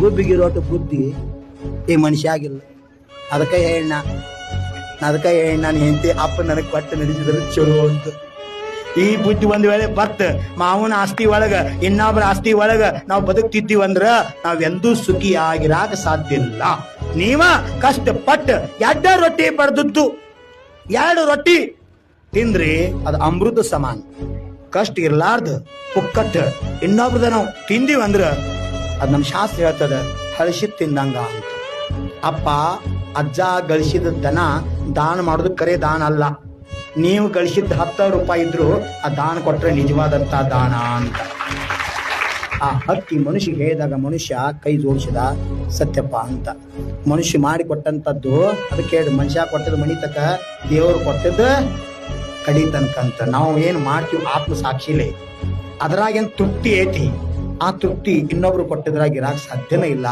ಗುಬ್ಬಿಗಿರೋಟ ಬುದ್ಧಿ ಈ ಮನುಷ್ಯ ಆಗಿಲ್ಲ. ಅದಕ್ಕೆ ಹೇಳ ಅದಕ್ಕೆ ಹೇಳಿ ನಾನು ಹೆಂಡತಿ ಅಪ್ಪ ನನಗೆ ಕೊಟ್ಟು ನಡೆಸಿದ್ರೆ ಚಲೋ ಅಂತ. ಈ ಬುದ್ಧಿ ಒಂದ್ ವೇಳೆ ಬತ್, ಮಾವನ ಆಸ್ತಿ ಒಳಗ ಇನ್ನೊಬ್ಬರ ಆಸ್ತಿ ಒಳಗ ನಾವು ಬದುಕ್ತಿದ್ದೀವಿ ಅಂದ್ರ ನಾವೆಂದೂ ಸುಖಿ ಆಗಿರಾಕ ಸಾಧ್ಯ ಇಲ್ಲ. ನೀವ ಕಷ್ಟಪಟ್ಟು ಎಡ್ಡ ರೊಟ್ಟಿ ಪಡೆದದ್ದು ಎರಡು ರೊಟ್ಟಿ ತಿಂದ್ರಿ ಅದು ಅಮೃತ ಸಮಾನ. ಕಷ್ಟ ಇರ್ಲಾರ್ದು, ಪುಕ್ಕಟ್ಟ. ಇನ್ನೊಬ್ರದ ನಾವು ತಿಂದೀವಿ ಅಂದ್ರ ಅದ್ ನಮ್ಮ ಶಾಸ್ತ್ರ ಹೇಳ್ತದೆ ಹಳಸಿದ್ ತಿಂದಂಗ ಅಂತ. ಅಪ್ಪ, ಅಜ್ಜ ಗಳಿಸಿದ ದನ ದಾನ ಮಾಡೋದು ಕರೆ ದಾನ ಅಲ್ಲ. ನೀವು ಗಳಿಸಿದ ಹತ್ತು ರೂಪಾಯಿ ಇದ್ರು ಆ ದಾನ ಕೊಟ್ಟರೆ ನಿಜವಾದಂತ ದಾನ ಅಂತ. ಆ ಹಕ್ಕಿ ಮನುಷ್ಯ ಹೇಳಿದಾಗ ಮನುಷ್ಯ ಕೈ ಜೋಡಿಸಿದ ಸತ್ಯಪ್ಪ ಅಂತ. ಮನುಷ್ಯ ಮಾಡಿ ಕೊಟ್ಟಂತದ್ದು, ಅದಕ್ಕೆ ಮನುಷ್ಯ ಕೊಟ್ಟದ ಮಣಿ ತಕ ದೇವರು ಕೊಟ್ಟದ್ದು ಕಡಿ ತನಕಂತ ನಾವು ಏನು ಮಾಡ್ತೀವಿ ಆತ್ಮ ಸಾಕ್ಷಿಲೇ ಅದ್ರಾಗೇನ್ ತೃಪ್ತಿ ಐತಿ? ಆ ತೃಪ್ತಿ ಇನ್ನೊಬ್ರು ಕೊಟ್ಟಿದ್ರಾಗ ಇರಾಕ ಸಾಧ್ಯನೇ ಇಲ್ಲ.